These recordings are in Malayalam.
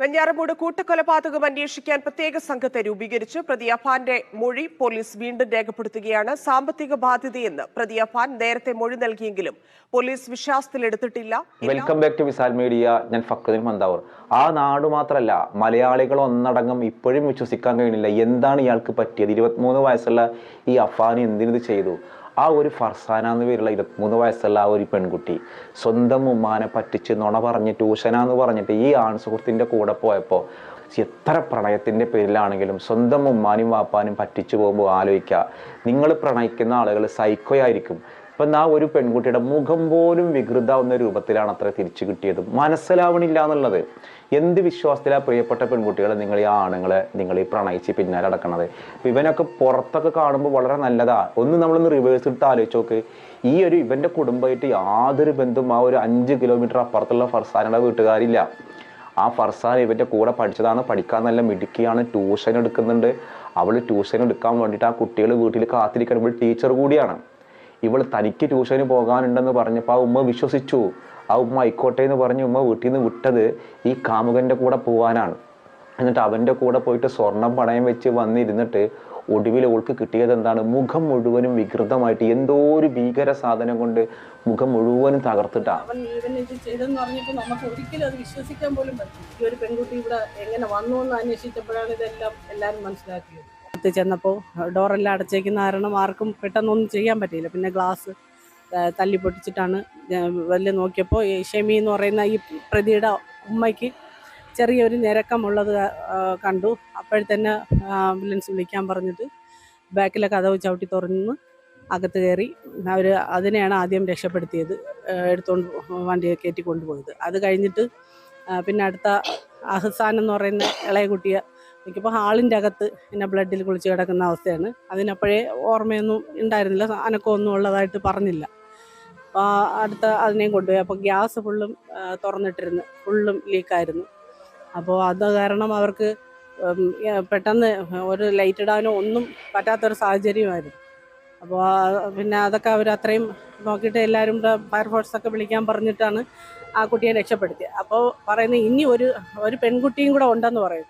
വെഞ്ഞാറമൂട് കൂട്ടക്കൊലപാതകം അന്വേഷിക്കാൻ പ്രത്യേക സംഘത്തെ രൂപീകരിച്ചു പ്രതി അഫാന്റെ മൊഴി പോലീസ് വീണ്ടും രേഖപ്പെടുത്തുകയാണ് സാമ്പത്തിക ബാധ്യതയെന്ന് പ്രതി അഫാൻ നേരത്തെ മൊഴി നൽകിയെങ്കിലും police വിശ്വാസത്തിലെടുത്തിട്ടില്ല. Welcome back to Visal media ഞാൻ ഫക്രുദ്ദീൻ മന്ദാവൂർ. ആ നാട് മാത്രമല്ല മലയാളികൾ ഒന്നടങ്കം ഇപ്പോഴും വിശ്വസിക്കാൻ കഴിയുന്നില്ല. എന്താണ് ഇയാൾക്ക് പറ്റിയത്? ഇരുപത്തിമൂന്ന് വയസ്സുള്ള ഈ അഫാൻ എന്തിനു ചെയ്തു? ആ ഒരു ഫർസാന എന്ന് പേരുള്ള ഇരുപത്തിമൂന്ന് വയസ്സുള്ള ആ ഒരു പെൺകുട്ടി സ്വന്തം ഉമ്മാനെ പറ്റിച്ച് നുണ പറഞ്ഞ് ട്യൂഷന എന്ന് പറഞ്ഞിട്ട് ഈ ആൺ സുഹൃത്തിന്റെ കൂടെ പോയപ്പോൾ എത്ര പ്രണയത്തിന്റെ പേരിലാണെങ്കിലും സ്വന്തം ഉമ്മാനും വാപ്പാനും പറ്റിച്ചു പോകുമ്പോൾ ആലോചിക്കുക നിങ്ങൾ പ്രണയിക്കുന്ന ആളുകൾ സൈക്കോയായിരിക്കും ഇപ്പം ആ ഒരു പെൺകുട്ടിയുടെ മുഖം പോലും വികൃതാവുന്ന രൂപത്തിലാണ് അത്ര തിരിച്ചു കിട്ടിയത്. മനസ്സിലാവണില്ല എന്നുള്ളത്. എന്ത് വിശ്വാസത്തിലാണ് പ്രിയപ്പെട്ട പെൺകുട്ടികളെ നിങ്ങൾ ഈ ആണുങ്ങളെ നിങ്ങൾ ഈ പ്രണയിച്ച് പിന്നാലെ അടക്കണത് അപ്പം ഇവനൊക്കെ പുറത്തൊക്കെ കാണുമ്പോൾ വളരെ നല്ലതാ. ഒന്ന് നമ്മളൊന്ന് റിവേഴ്സ് എടുത്ത് ആലോചിച്ച് നോക്ക്. ഈ ഒരു ഇവന്റെ കുടുംബമായിട്ട് യാതൊരു ബന്ധവും ആ ഒരു അഞ്ച് കിലോമീറ്റർ അപ്പുറത്തുള്ള ഫർസാനയുടെ വീട്ടുകാരില്ല. ആ ഫർസാൻ ഇവന്റെ കൂടെ പഠിച്ചതാണ്. പഠിക്കാൻ നല്ല മിടുക്കിയാണ്. ട്യൂഷൻ എടുക്കുന്നുണ്ട്. അവൾ ട്യൂഷൻ എടുക്കാൻ വേണ്ടിയിട്ട് ആ കുട്ടികൾ വീട്ടിൽ കാത്തിരിക്കണം ഇവൾ ടീച്ചർ കൂടിയാണ്. ഇവൾ തനിക്ക് ട്യൂഷന് പോകാനുണ്ടെന്ന് പറഞ്ഞപ്പോൾ ആ ഉമ്മ വിശ്വസിച്ചു. ആ ഉമ്മ ആയിക്കോട്ടെ എന്ന് പറഞ്ഞ് ഉമ്മ വീട്ടിൽ നിന്ന് വിട്ടത് ഈ കാമുകന്റെ കൂടെ പോകാനാണ് എന്നിട്ട് അവന്റെ കൂടെ പോയിട്ട് സ്വർണം പണയം വെച്ച് വന്നിരുന്നിട്ട് ഒടുവിൽ ഓൾക്ക് കിട്ടിയത് എന്താണ്? മുഖം മുഴുവനും വികൃതമായിട്ട് എന്തോ ഒരു ഭീകര സാധനം കൊണ്ട് മുഖം മുഴുവനും തകർത്തിട്ടാണ് അവൻ ഇത് പറഞ്ഞിട്ട് വിശ്വസിക്കാൻ പോലും ഈ ഒരു പെൺകുട്ടി ഇവിടെ എങ്ങനെ വന്നു എന്ന് അന്വേഷിച്ചപ്പോഴാണ് ഇതെല്ലാം എല്ലാവരും മനസ്സിലാക്കിയത്. അടുത്ത് ചെന്നപ്പോൾ ഡോറെല്ലാം അടച്ചേക്കുന്ന കാരണം ആർക്കും പെട്ടെന്നൊന്നും ചെയ്യാൻ പറ്റിയില്ല. പിന്നെ ഗ്ലാസ് തല്ലി പൊട്ടിച്ചിട്ടാണ് വലിയ നോക്കിയപ്പോൾ ഈ ഷെമി എന്ന് പറയുന്ന ഈ പ്രതിയുടെ ഉമ്മയ്ക്ക് ചെറിയൊരു ഞരക്കമുള്ളത് കണ്ടു. അപ്പോഴത്തന്നെ ആംബുലൻസ് വിളിക്കാൻ പറഞ്ഞിട്ട് ബാക്കിലെ കഥവ് ചവിട്ടി തുറന്ന് അകത്ത് കയറി. അവർ അതിനെയാണ് ആദ്യം രക്ഷപ്പെടുത്തിയത് എടുത്തുകൊണ്ട് വണ്ടി കയറ്റി കൊണ്ടുപോയത്. അത് കഴിഞ്ഞിട്ട് പിന്നെ അടുത്ത അഹസാൻ എന്ന് പറയുന്ന ഇളയ കുട്ടിയെ എനിക്കിപ്പോൾ ഹാളിന്റെ അകത്ത് എന്നെ ബ്ലഡിൽ കുളിച്ച് കിടക്കുന്ന അവസ്ഥയാണ്. അതിനപ്പോഴേ ഓർമ്മയൊന്നും ഉണ്ടായിരുന്നില്ല. അനക്കമൊന്നും ഉള്ളതായിട്ട് പറഞ്ഞില്ല. അപ്പോൾ അടുത്ത അതിനെയും കൊണ്ടുപോയി. അപ്പോൾ ഗ്യാസ് ഫുള്ളും തുറന്നിട്ടിരുന്നു. ഫുള്ളും ലീക്കായിരുന്നു അപ്പോൾ അത് കാരണം അവർക്ക് പെട്ടെന്ന് ഒരു ലൈറ്റ് ഇടാനോ ഒന്നും പറ്റാത്തൊരു സാഹചര്യമായിരുന്നു. അപ്പോൾ പിന്നെ അതൊക്കെ അവർ അത്രയും നോക്കിയിട്ട് എല്ലാവരും ഫയർഫോഴ്സൊക്കെ വിളിക്കാൻ പറഞ്ഞിട്ടാണ് ആ കുട്ടിയെ രക്ഷപ്പെടുത്തിയത് അപ്പോൾ പറയുന്നത് ഇനി ഒരു ഒരു പെൺകുട്ടിയും കൂടെ ഉണ്ടെന്ന് പറയും.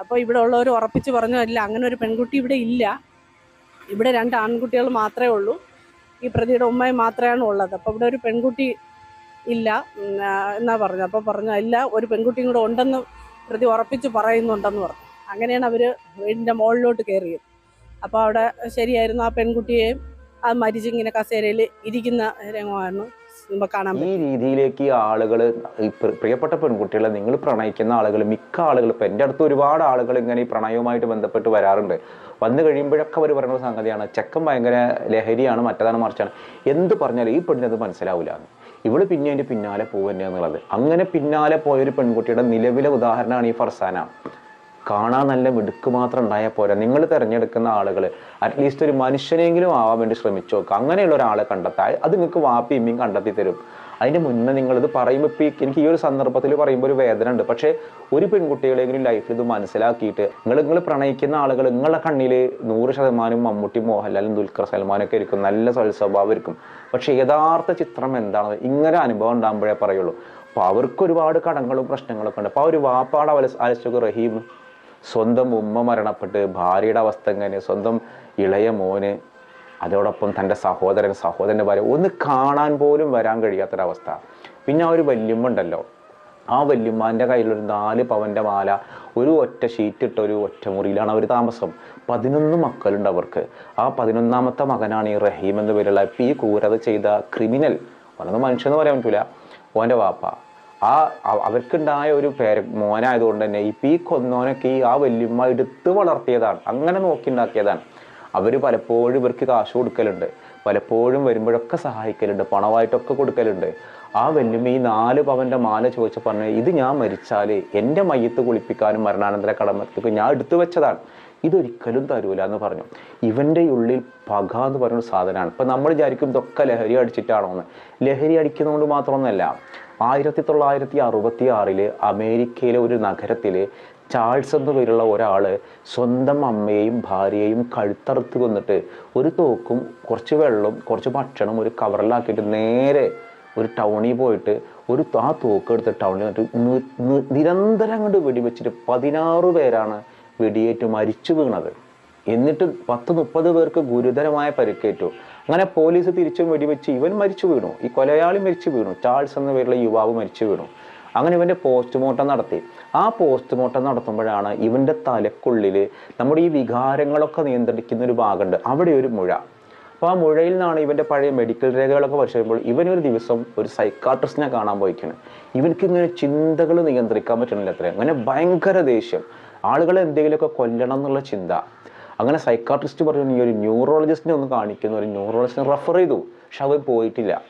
അപ്പോൾ ഇവിടെ ഉള്ളവർ ഉറപ്പിച്ച് പറഞ്ഞു അല്ല അങ്ങനെ ഒരു പെൺകുട്ടി ഇവിടെ ഇല്ല. ഇവിടെ രണ്ട് ആൺകുട്ടികൾ മാത്രമേ ഉള്ളൂ. ഈ പ്രതിയുടെ ഉമ്മയും മാത്രമാണ് ഉള്ളത്. അപ്പോൾ ഇവിടെ ഒരു പെൺകുട്ടി ഇല്ല. എന്നാ പറഞ്ഞു. അപ്പോൾ പറഞ്ഞു അല്ല ഒരു പെൺകുട്ടിയും കൂടെ ഉണ്ടെന്ന് പ്രതി ഉറപ്പിച്ച് പറയുന്നുണ്ടെന്ന് പറഞ്ഞു. അങ്ങനെയാണ് അവർ വീടിന്റെ മുകളിലോട്ട് കയറിയത്. അപ്പോൾ അവിടെ ശരിയായിരുന്നു ആ പെൺകുട്ടിയെയും ആ മരിച്ചിങ്ങനെ കസേരയിൽ ഇരിക്കുന്ന രംഗമായിരുന്നു കാണാൻ ഈ രീതിയിലേക്ക് ആളുകൾ പ്രിയപ്പെട്ട പെൺകുട്ടികളെ നിങ്ങൾ പ്രണയിക്കുന്ന ആളുകൾ മിക്ക ആളുകൾ ഇപ്പം എന്റെ അടുത്ത് ഒരുപാട് ആളുകൾ ഇങ്ങനെ ഈ പ്രണയവുമായിട്ട് ബന്ധപ്പെട്ട് വരാറുണ്ട്. വന്നു കഴിയുമ്പോഴൊക്കെ അവർ പറയുന്ന സംഗതിയാണ് ചെക്കൻ ഭയങ്കര ലഹരിയാണ് മറ്റേതാണ് മറിച്ചാണ്. എന്ത് പറഞ്ഞാലും ഈ പെണ്ണിനത് മനസ്സിലാവില്ല ഇവൾ പിന്നെ അതിന്റെ പിന്നാലെ പോവുക എന്നുള്ളത്. അങ്ങനെ പിന്നാലെ പോയൊരു പെൺകുട്ടിയുടെ നിലവിലെ ഉദാഹരണമാണ് ഈ ഫർസാന. കാണാൻ നല്ല മിടുക്ക് മാത്രം ഉണ്ടായാൽ പോരാ. നിങ്ങൾ തിരഞ്ഞെടുക്കുന്ന ആളുകൾ അറ്റ്ലീസ്റ്റ് ഒരു മനുഷ്യനെങ്കിലും ആവാൻ വേണ്ടി ശ്രമിച്ചു നോക്കുക അങ്ങനെയുള്ള ഒരാളെ കണ്ടെത്താൻ അത് നിങ്ങൾക്ക് വാപ്പി ഇമ്മിയും കണ്ടെത്തി തരും. അതിന് മുന്നേ നിങ്ങളിത് പറയുമ്പോൾ ഇപ്പോൾ എനിക്ക് ഈ ഒരു സന്ദർഭത്തിൽ പറയുമ്പോൾ ഒരു വേദന ഉണ്ട്. പക്ഷേ ഒരു പെൺകുട്ടികളെങ്കിലും ലൈഫിൽ ഇത് മനസ്സിലാക്കിയിട്ട് നിങ്ങൾ നിങ്ങൾ പ്രണയിക്കുന്ന ആളുകൾ നിങ്ങളുടെ കണ്ണിൽ നൂറ് ശതമാനം മമ്മൂട്ടി മോഹൻലാലും ദുൽഖർ സൽമാനൊക്കെ ഇരിക്കും. നല്ല സ്വഭാവം ഇരിക്കും. പക്ഷേ യഥാർത്ഥ ചിത്രം എന്താണ് ഇങ്ങനെ അനുഭവം ഉണ്ടാകുമ്പോഴേ പറയുള്ളൂ. അപ്പോൾ അവർക്ക് ഒരുപാട് കടങ്ങളും പ്രശ്നങ്ങളൊക്കെ ഉണ്ട്. അപ്പോൾ ആ ഒരു വാപ്പാട് ആലോചിച്ചൊക്കെ റഹീം സ്വന്തം ഉമ്മ മരണപ്പെട്ട് ഭാര്യയുടെ അവസ്ഥ എങ്ങനെ? സ്വന്തം ഇളയ മോന് അതോടൊപ്പം തന്റെ സഹോദരൻ സഹോദരന്റെ ഭാര്യ. ഒന്ന് കാണാൻ പോലും വരാൻ കഴിയാത്തൊരവസ്ഥ. പിന്നെ ആ ഒരു വല്യമ്മ ഉണ്ടല്ലോ. ആ വല്യമ്മാന്റെ കയ്യിലൊരു നാല് പവന്റെ മാല ഒരു ഒറ്റ ഷീറ്റിട്ട ഒരു ഒറ്റ മുറിയിലാണ് അവർ താമസം. പതിനൊന്ന് മക്കളുണ്ട് അവർക്ക്. ആ പതിനൊന്നാമത്തെ മകനാണ് ഈ റഹീം എന്ന് പേരുള്ള ഈ ക്രൂരത ചെയ്ത ക്രിമിനൽ അവനൊന്നും മനുഷ്യന്ന് പറയാൻ പറ്റില്ല ഓന്റെ വാപ്പ. ആ അവ- അവർക്കുണ്ടായ ഒരു പേര മോനായതുകൊണ്ട് തന്നെ ഈ ഈ കൊന്നോനൊക്കെ ഈ ആ വല്യമ്മ എടുത്ത് വളർത്തിയതാണ്. അങ്ങനെ നോക്കി ഉണ്ടാക്കിയതാണ് അവർ പലപ്പോഴും ഇവർക്ക് കാശ് കൊടുക്കലുണ്ട്. പലപ്പോഴും വരുമ്പോഴൊക്കെ സഹായിക്കലുണ്ട്. പണമായിട്ടൊക്കെ കൊടുക്കലുണ്ട്. ആ വല്യമ്മ ഈ നാല് പവന്റെ മാല ചോദിച്ച പറഞ്ഞു ഇത് ഞാൻ മരിച്ചാൽ എന്റെ മയ്യത്ത് കുളിപ്പിക്കാനും മരണാനന്തര കടമത്തേക്ക് ഞാൻ എടുത്തു വെച്ചതാണ്. ഇതൊരിക്കലും തരൂല എന്ന് പറഞ്ഞു. ഇവന്റെ ഉള്ളിൽ പക എന്ന് പറയുന്ന സാധനമാണ്. ഇപ്പം നമ്മൾ വിചാരിക്കും ഇതൊക്കെ ലഹരി അടിച്ചിട്ടാണോ എന്ന് ലഹരി അടിക്കുന്നതുകൊണ്ട് മാത്രമൊന്നുമല്ല ആയിരത്തി തൊള്ളായിരത്തി അറുപത്തി ആറിൽ അമേരിക്കയിലെ ഒരു നഗരത്തിൽ ചാൾസ് എന്ന പേരുള്ള ഒരാൾ സ്വന്തം അമ്മയെയും ഭാര്യയെയും കഴുത്തറുത്ത് കൊന്നിട്ട് ഒരു തോക്കും കുറച്ച് വെള്ളവും കുറച്ച് ഭക്ഷണം ഒരു കവറിലാക്കിയിട്ട് നേരെ ഒരു ടൗണിൽ പോയിട്ട് ഒരു ആ തോക്കെടുത്ത് ടൗണിൽ വന്നിട്ട് നി- നി- നിരന്തരം കൊണ്ട് വെടിവെച്ചിട്ട് പതിനാറ് പേരാണ് വെടിയേറ്റ് മരിച്ചു വീണത്. എന്നിട്ട് പത്ത് മുപ്പത് പേർക്ക് ഗുരുതരമായ പരിക്കേറ്റു. അങ്ങനെ പോലീസ് തിരിച്ചും വെടിവെച്ച് ഇവൻ മരിച്ചു വീണു. ഈ കൊലയാളി മരിച്ചു വീണു. ചാൾസ് എന്ന പേരുള്ള യുവാവ് മരിച്ചു വീണു. അങ്ങനെ ഇവന്റെ പോസ്റ്റ്മോർട്ടം നടത്തി. ആ പോസ്റ്റ്മോർട്ടം നടത്തുമ്പോഴാണ് ഇവന്റെ തലക്കുള്ളിൽ നമ്മുടെ ഈ വികാരങ്ങളൊക്കെ നിയന്ത്രിക്കുന്ന ഒരു ഭാഗമുണ്ട്. അവിടെ ഒരു മുഴ. അപ്പോൾ ആ മുഴയിൽ നിന്നാണ് ഇവന്റെ പഴയ മെഡിക്കൽ രേഖകളൊക്കെ പരിശോധിക്കുമ്പോൾ ഇവനൊരു ദിവസം ഒരു സൈക്കാട്രിസ്റ്റിനെ കാണാൻ പോയിക്കുന്നത് ഇവനക്ക് ഇങ്ങനെ ചിന്തകൾ നിയന്ത്രിക്കാൻ പറ്റണില്ല അത്ര. അങ്ങനെ ഭയങ്കര ദേഷ്യം. ആളുകളെ എന്തെങ്കിലുമൊക്കെ കൊല്ലണം എന്നുള്ള ചിന്ത. അങ്ങനെ സൈക്കാട്രിസ്റ്റ് പറഞ്ഞു ഈ ഒരു ന്യൂറോളജിസ്റ്റിനെ ഒന്ന് കാണിക്കുന്ന. ഒരു ന്യൂറോളജിസ്റ്റിനെ റെഫർ ചെയ്തു. പക്ഷെ അവൻ പോയിട്ടില്ല.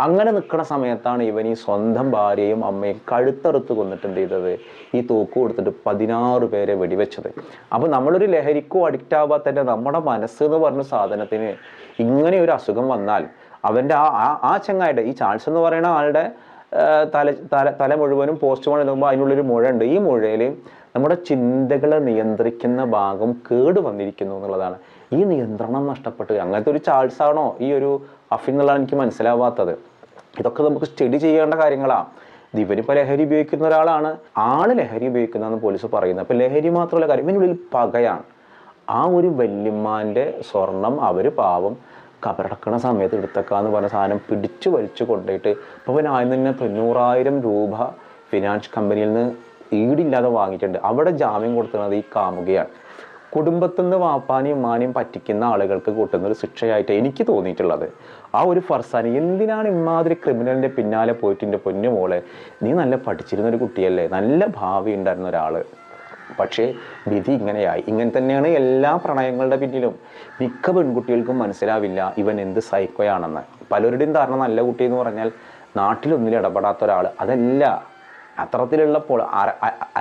അങ്ങനെ നിൽക്കുന്ന സമയത്താണ് ഇവൻ ഈ സ്വന്തം ഭാര്യയും അമ്മയും കഴുത്തറുത്ത് കൊന്നിട്ട് എന്ത് ചെയ്തത്? ഈ തൂക്ക് കൊടുത്തിട്ട് പതിനാറ് പേരെ വെടിവെച്ചത്. അപ്പോൾ നമ്മളൊരു ലഹരിക്കോ അഡിക്റ്റ് തന്നെ നമ്മുടെ മനസ്സ് എന്ന് പറഞ്ഞ സാധനത്തിന് ഇങ്ങനെ ഒരു അസുഖം വന്നാൽ അവന്റെ ആ ആ- ചങ്ങായിട്ട് ഈ ചാൾസ് എന്ന് പറയുന്ന ആളുടെ തല തല തല മുഴുവനും പോസ്റ്റ്മോർട്ടം എടുക്കുമ്പോൾ അതിനുള്ളൊരു മുഴ ഉണ്ട്. ഈ മുഴയിൽ നമ്മുടെ ചിന്തകളെ നിയന്ത്രിക്കുന്ന ഭാഗം കേട് വന്നിരിക്കുന്നു എന്നുള്ളതാണ്. ഈ നിയന്ത്രണം നഷ്ടപ്പെട്ട്. അങ്ങനത്തെ ഒരു ചാൾസ് ആണോ ഈ ഒരു അഫിൻ എന്നുള്ളതാണ് എനിക്ക് മനസ്സിലാവാത്തത്. ഇതൊക്കെ നമുക്ക് സ്റ്റഡി ചെയ്യേണ്ട കാര്യങ്ങളാണ് ഇവനിപ്പോൾ ലഹരി ഉപയോഗിക്കുന്ന ഒരാളാണ്. ആൾ ലഹരി ഉപയോഗിക്കുന്നതെന്ന് പോലീസ് പറയുന്നത് അപ്പോൾ ലഹരി മാത്രമല്ല കാര്യം ഇവനുള്ളിൽ പകയാണ്. ആ ഒരു വല്യമ്മാന്റെ സ്വർണം അവർ പാവം കബറടക്കണ സമയത്ത് എടുത്തേക്കാന്ന് പറഞ്ഞ സാധനം പിടിച്ചു വലിച്ചു കൊണ്ടുപോയിട്ട് ഇപ്പോൾ അവൻ ആദ്യം തന്നെ തൊണ്ണൂറായിരം രൂപ ഫിനാൻസ് കമ്പനിയിൽ നിന്ന് ഈടില്ലാതെ വാങ്ങിയിട്ടുണ്ട്. അവിടെ ജാമ്യം കൊടുക്കുന്നത് ഈ കാമുകയാണ്. കുടുംബത്തിൽ നിന്ന് വാപ്പാനെയും ഉമ്മാനെയും പറ്റിക്കുന്ന ആളുകൾക്ക് കൂട്ടുന്ന ഒരു ശിക്ഷയായിട്ട് എനിക്ക് തോന്നിയിട്ടുള്ളത്. ആ ഒരു ഫർസാനി എന്തിനാണ് ഇമാതിരി ക്രിമിനലിന്റെ പിന്നാലെ പോയിട്ട് എന്റെ പൊന്നു മോളെ? നീ നല്ല പഠിച്ചിരുന്ന ഒരു കുട്ടിയല്ലേ? നല്ല ഭാവി ഉണ്ടായിരുന്ന ഒരാൾ പക്ഷേ വിധി ഇങ്ങനെയായി. ഇങ്ങനെ തന്നെയാണ് എല്ലാ പ്രണയങ്ങളുടെ പിന്നിലും. മിക്ക പെൺകുട്ടികൾക്കും മനസ്സിലാവില്ല ഇവൻ എന്ത് സൈക്കോയാണെന്ന് പലരുടെയും ധാരണ നല്ല കുട്ടി എന്ന് പറഞ്ഞാൽ നാട്ടിലൊന്നിലും ഇടപെടാത്ത ഒരാൾ അതല്ല അത്തരത്തിലുള്ളപ്പോൾ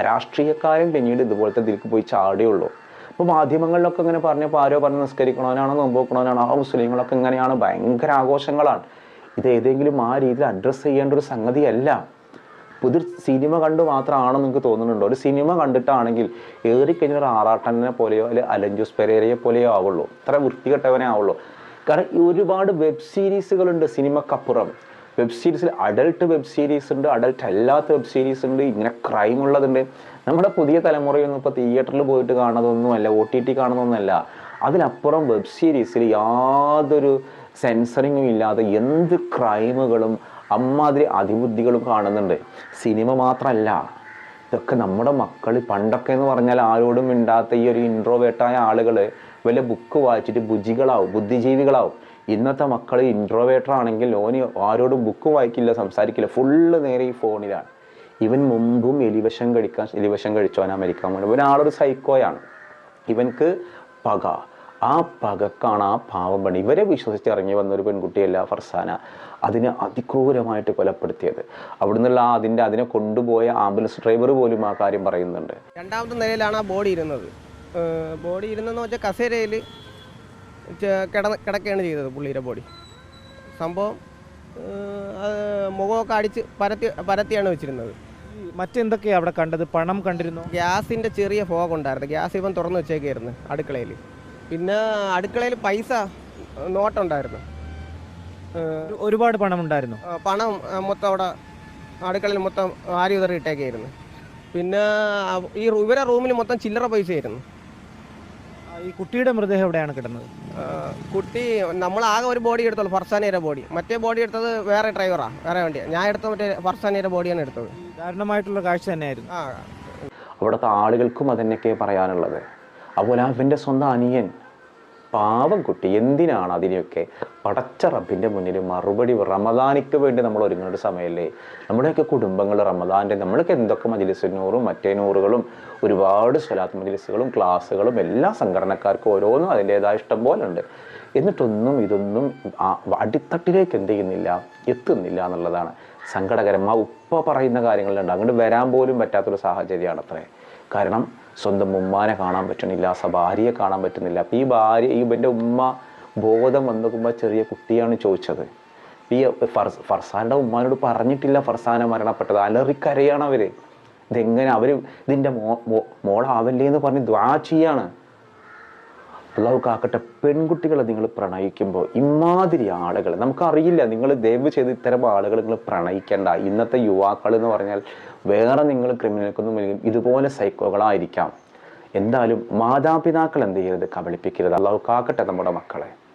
രാഷ്ട്രീയക്കാരൻ പിന്നീട് ഇതുപോലത്തെ ഇതിലേക്ക് പോയി ചാടിയുള്ളൂ. അപ്പോൾ മാധ്യമങ്ങളിലൊക്കെ ഇങ്ങനെ പറഞ്ഞപ്പോൾ ആരോ പറഞ്ഞ് നിസ്കരിക്കണവനാണോ നോമ്പ് ആ മുസ്ലിങ്ങളൊക്കെ ഇങ്ങനെയാണ് ഭയങ്കര ആഘോഷങ്ങളാണ്. ഇത് ഏതെങ്കിലും ആ രീതിയിൽ അഡ്രസ്സ് ചെയ്യേണ്ട ഒരു സംഗതിയല്ല. പുതിയ സിനിമ കണ്ടു മാത്രമാണോ നിങ്ങൾക്ക് തോന്നുന്നുണ്ടോ? ഒരു സിനിമ കണ്ടിട്ടാണെങ്കിൽ ഏറിക്കഴിഞ്ഞ ഒരു ആറാട്ടനെ പോലെയോ അല്ലെങ്കിൽ അലഞ്ചൂസ് പെരേരയെ പോലെയോ ആവുള്ളൂ. അത്ര വൃത്തികെട്ടവനെ ആവുള്ളൂ. കാരണം ഒരുപാട് വെബ് സീരീസുകളുണ്ട് സിനിമക്കപ്പുറം. വെബ് സീരീസിൽ അഡൾട്ട് വെബ് സീരീസ് ഉണ്ട് അഡൾട്ട് അല്ലാത്ത വെബ് സീരീസ് ഉണ്ട് ഇങ്ങനെ ക്രൈം ഉള്ളതുണ്ട്. നമ്മുടെ പുതിയ തലമുറയൊന്നും ഇപ്പോൾ തിയേറ്ററിൽ പോയിട്ട് കാണുന്നതൊന്നുമല്ല ഒ ടി ടി കാണുന്നതൊന്നുമല്ല. അതിനപ്പുറം വെബ് സീരീസിൽ യാതൊരു സെൻസറിങ്ങും ഇല്ലാതെ എന്ത് ക്രൈമുകളും അമ്മാതിരി അതിബുദ്ധികളും കാണുന്നുണ്ട്. സിനിമ മാത്രമല്ല ഇതൊക്കെ നമ്മുടെ മക്കൾ പണ്ടൊക്കെ എന്ന് പറഞ്ഞാൽ ആരോടും മിണ്ടാത്ത ഈ ഒരു ഇൻട്രോവേർട്ടായ ആളുകൾ വലിയ ബുക്ക് വായിച്ചിട്ട് ബുജികളാവും ബുദ്ധിജീവികളാവും. ഇന്നത്തെ മക്കൾ ഇൻട്രോവേറ്റർ ആണെങ്കിൽ ഓന് ആരോടും ബുക്ക് വായിക്കില്ല സംസാരിക്കില്ല. ഫുള്ള് നേരെ ഈ ഫോണിലാണ്. ഇവൻ മുമ്പും എലിവശം കഴിക്കാൻ എലിവശം കഴിച്ചോനാ അമേരിക്കാൻ പോകുന്നത് ഇവൻ ആളൊരു സൈക്കോയാണ് ഇവൻക്ക് പക. ആ പകക്കാണ് ആ പാവം പണി ഇവരെ വിശ്വസിച്ച് ഇറങ്ങി വന്നൊരു പെൺകുട്ടിയല്ല ഫർസാന. അതിനെ അതിക്രൂരമായിട്ട് കൊലപ്പെടുത്തിയത്. അവിടുന്നുള്ള ആ അതിന്റെ അതിനെ കൊണ്ടുപോയ ആംബുലൻസ് ഡ്രൈവർ പോലും ആ കാര്യം പറയുന്നുണ്ട്. രണ്ടാമത്തെ നിലയിലാണ് ആ ബോഡി ഇരുന്നത്. ബോഡി ഇരുന്നെന്ന് വെച്ചാൽ കസേരയിൽ കിടന്ന് കിടക്കുകയാണ് ചെയ്തത് പുള്ളിയുടെ ബോഡി സംഭവം അത് മുഖമൊക്കെ അടിച്ച് പരത്തി പരത്തിയാണ് വെച്ചിരുന്നത്. മറ്റെന്തൊക്കെയാണ് അവിടെ കണ്ടത്? പണം കണ്ടിരുന്നു? ഗ്യാസിന്റെ ചെറിയ ഫോഗ് ഉണ്ടായിരുന്നു. ഗ്യാസ് ഇവൻ തുറന്നു വെച്ചേക്കായിരുന്നു അടുക്കളയിൽ. പിന്നെ അടുക്കളയിൽ പൈസ നോട്ടുണ്ടായിരുന്നു ഒരുപാട് പണം ഉണ്ടായിരുന്നു പണം മൊത്തം അവിടെ അടുക്കളയിൽ മൊത്തം ആരി ഉതറി ഇട്ടേക്കായിരുന്നു. പിന്നെ ഈ ഇവരെ റൂമിൽ മൊത്തം ചില്ലറ പൈസ ആയിരുന്നു ഈ കുട്ടിയുടെ മൃതദേഹം എവിടെയാണ് കിടന്നത്? കുട്ടി നമ്മൾ ആകെ ഒരു ബോഡി എടുത്തുള്ളൂ ഫർസാനിയുടെ ബോഡി മറ്റേ ബോഡി എടുത്തത് വേറെ ഡ്രൈവറാ വേറെ വണ്ടിയാണ് ഞാൻ എടുത്ത മറ്റേ ഫർസാനിയുടെ ബോഡിയാണ് എടുത്തത്. ദാരുണമായിട്ടുള്ള കാഴ്ച തന്നെയായിരുന്നു. ആ. അവിടുത്തെ ആളുകൾക്കും അതന്നെയൊക്കെ പറയാനുള്ളത്. അതുപോലെ അവന്റെ സ്വന്തം അനിയൻ പാവം കുട്ടി എന്തിനാണ് അതിനെയൊക്കെ പടച്ച റബ്ബിന്റെ മുന്നിൽ മറുപടി റമദാനിക്ക് വേണ്ടി നമ്മൾ ഒരുങ്ങുന്ന ഒരു സമയമല്ലേ നമ്മുടെയൊക്കെ കുടുംബങ്ങൾ റമദാന്റെ നമ്മൾക്ക് എന്തൊക്കെ മജിലിസ് നൂറും മറ്റേ നൂറുകളും ഒരുപാട് സ്വലാത്ത് മജിലിസുകളും ക്ലാസ്സുകളും എല്ലാ സംഘടനക്കാർക്കും ഓരോന്നും അതിന്റെതായ ഇഷ്ടം പോലെ ഉണ്ട്. എന്നിട്ടൊന്നും ഇതൊന്നും അടിത്തട്ടിലേക്ക് എന്ത് ചെയ്യുന്നില്ല എത്തുന്നില്ല എന്നുള്ളതാണ്. സങ്കടകരം ആ ഉപ്പ പറയുന്ന കാര്യങ്ങളുണ്ട്. അങ്ങോട്ട് വരാൻ പോലും പറ്റാത്തൊരു സാഹചര്യമാണ് അത്രേ. കാരണം സ്വന്തം ഉമ്മാനെ കാണാൻ പറ്റുന്നില്ല സ ഭാര്യയെ കാണാൻ പറ്റുന്നില്ല. അപ്പം ഈ ഭാര്യ ഈ ഇവന്റെ ഉമ്മ ബോധം വന്നുമ്പോൾ ചെറിയ കുട്ടിയാണ് ചോദിച്ചത്. ഈ ഫർസ് ഫർസാന്റെ ഉമ്മാനോട് പറഞ്ഞിട്ടില്ല ഫർസാന മരണപ്പെട്ടത്. അലറിക്കരയാണ് അവർ ഇതെങ്ങനെ അവർ ഇതിന്റെ മോ- മോളാവല്ലേ എന്ന് പറഞ്ഞ് ദ്വാ ചെയ്യാണ്. അള്ളാഹു കാക്കട്ടെ പെൺകുട്ടികളെ നിങ്ങൾ പ്രണയിക്കുമ്പോൾ ഇമാതിരി ആളുകൾ നമുക്കറിയില്ല നിങ്ങൾ ദയവ് ചെയ്ത് ഇത്തരം ആളുകൾ നിങ്ങൾ പ്രണയിക്കേണ്ട. ഇന്നത്തെ യുവാക്കൾ എന്ന് പറഞ്ഞാൽ വേറെ നിങ്ങൾ ക്രിമിനൽക്കൊന്നും ഇതുപോലെ സൈക്കോകളായിരിക്കാം. എന്തായാലും മാതാപിതാക്കൾ എന്ത് ചെയ്യരുത്? കബളിപ്പിക്കരുത്. അള്ളാഹു കാക്കട്ടെ നമ്മുടെ മക്കളെ.